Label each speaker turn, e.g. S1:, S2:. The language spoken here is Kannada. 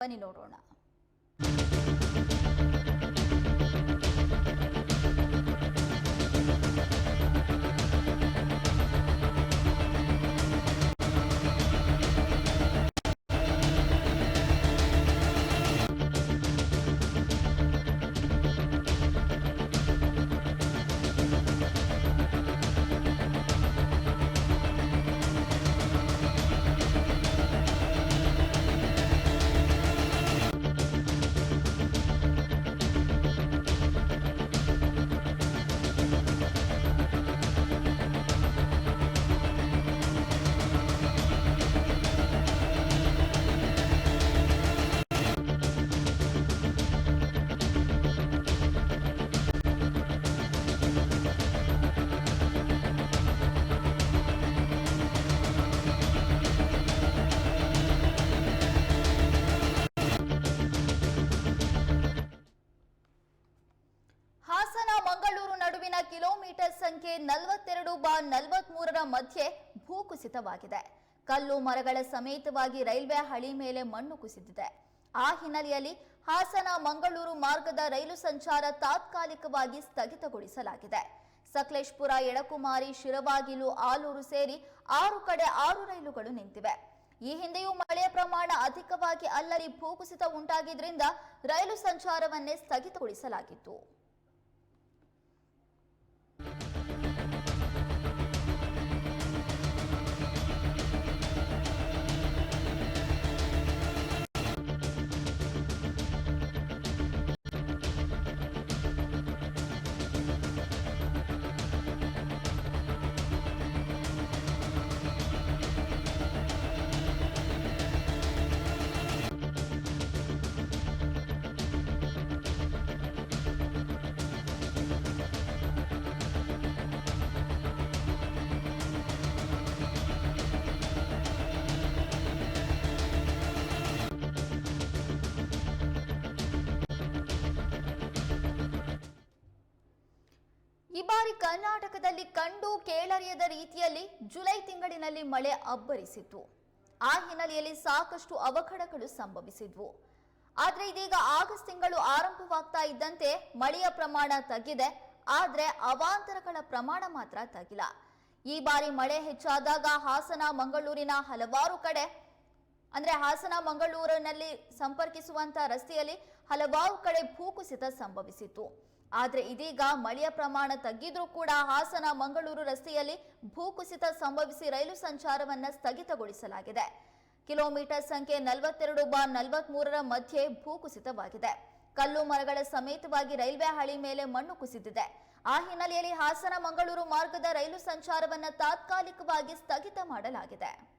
S1: ಬನ್ನಿ ನೋಡೋಣ ಕಿಲೋಮೀಟರ್ ಸಂಖ್ಯೆ ನಲವತ್ತೆರಡು ಬಾ ನಲವತ್ಮೂರರ ಮಧ್ಯೆ ಭೂಕುಸಿತವಾಗಿದೆ. ಕಲ್ಲು ಮರಗಳ ಸಮೇತವಾಗಿ ರೈಲ್ವೆ ಹಳಿ ಮೇಲೆ ಮಣ್ಣು ಕುಸಿದಿದೆ. ಆ ಹಿನ್ನೆಲೆಯಲ್ಲಿ ಹಾಸನ ಮಂಗಳೂರು ಮಾರ್ಗದ ರೈಲು ಸಂಚಾರ ತಾತ್ಕಾಲಿಕವಾಗಿ ಸ್ಥಗಿತಗೊಳಿಸಲಾಗಿದೆ. ಸಕಲೇಶ್ಪುರ ಎಡಕುಮಾರಿ ಶಿರಬಾಗಿಲು ಆಲೂರು ಸೇರಿ ಆರು ಕಡೆ ಆರು ರೈಲುಗಳು ನಿಂತಿವೆ. ಈ ಹಿಂದೆಯೂ ಮಳೆಯ ಪ್ರಮಾಣ ಅಧಿಕವಾಗಿ ಅಲ್ಲಲ್ಲಿ ಭೂಕುಸಿತ ಉಂಟಾಗಿದ್ದರಿಂದ ರೈಲು ಸಂಚಾರವನ್ನೇ ಸ್ಥಗಿತಗೊಳಿಸಲಾಗಿತ್ತು. ಈ ಬಾರಿ ಕರ್ನಾಟಕದಲ್ಲಿ ಕಂಡು ಕೇಳರಿಯದ ರೀತಿಯಲ್ಲಿ ಜುಲೈ ತಿಂಗಳಿನಲ್ಲಿ ಮಳೆ ಅಬ್ಬರಿಸಿತ್ತು. ಆ ಹಿನ್ನೆಲೆಯಲ್ಲಿ ಸಾಕಷ್ಟು ಅವಘಡಗಳು ಸಂಭವಿಸಿದ್ವು. ಆದರೆ ಇದೀಗ ಆಗಸ್ಟ್ ತಿಂಗಳು ಆರಂಭವಾಗ್ತಾ ಇದ್ದಂತೆ ಮಳೆಯ ಪ್ರಮಾಣ ತಗ್ಗಿದೆ. ಆದರೆ ಅವಾಂತರಗಳ ಪ್ರಮಾಣ ಮಾತ್ರ ತಗ್ಗಿಲ್ಲ. ಈ ಬಾರಿ ಮಳೆ ಹೆಚ್ಚಾದಾಗ ಹಾಸನ, ಮಂಗಳೂರಿನ ಹಲವಾರು ಕಡೆ, ಅಂದ್ರೆ ಹಾಸನ, ಮಂಗಳೂರಿನಲ್ಲಿ ಸಂಪರ್ಕಿಸುವಂತ ರಸ್ತೆಯಲ್ಲಿ ಹಲವಾರು ಕಡೆ ಭೂಕುಸಿತ ಸಂಭವಿಸಿತ್ತು. ಆದ್ರೆ ಇದೀಗ ಮಳೆಯ ಪ್ರಮಾಣ ತಗ್ಗಿದ್ರೂ ಕೂಡ ಹಾಸನ ಮಂಗಳೂರು ರಸ್ತೆಯಲ್ಲಿ ಭೂಕುಸಿತ ಸಂಭವಿಸಿ ರೈಲು ಸಂಚಾರವನ್ನ ಸ್ಥಗಿತಗೊಳಿಸಲಾಗಿದೆ. ಕಿಲೋಮೀಟರ್ ಸಂಖ್ಯೆ ನಲವತ್ತೆರಡು ಬಾ ನಲವತ್ಮೂರರ ಮಧ್ಯೆ ಭೂಕುಸಿತವಾಗಿದೆ. ಕಲ್ಲು ಮರಗಳ ಸಮೇತವಾಗಿ ರೈಲ್ವೆ ಹಳಿ ಮೇಲೆ ಮಣ್ಣು ಕುಸಿದಿದೆ. ಆ ಹಿನ್ನೆಲೆಯಲ್ಲಿ ಹಾಸನ ಮಂಗಳೂರು ಮಾರ್ಗದ ರೈಲು ಸಂಚಾರವನ್ನು ತಾತ್ಕಾಲಿಕವಾಗಿ ಸ್ಥಗಿತ ಮಾಡಲಾಗಿದೆ.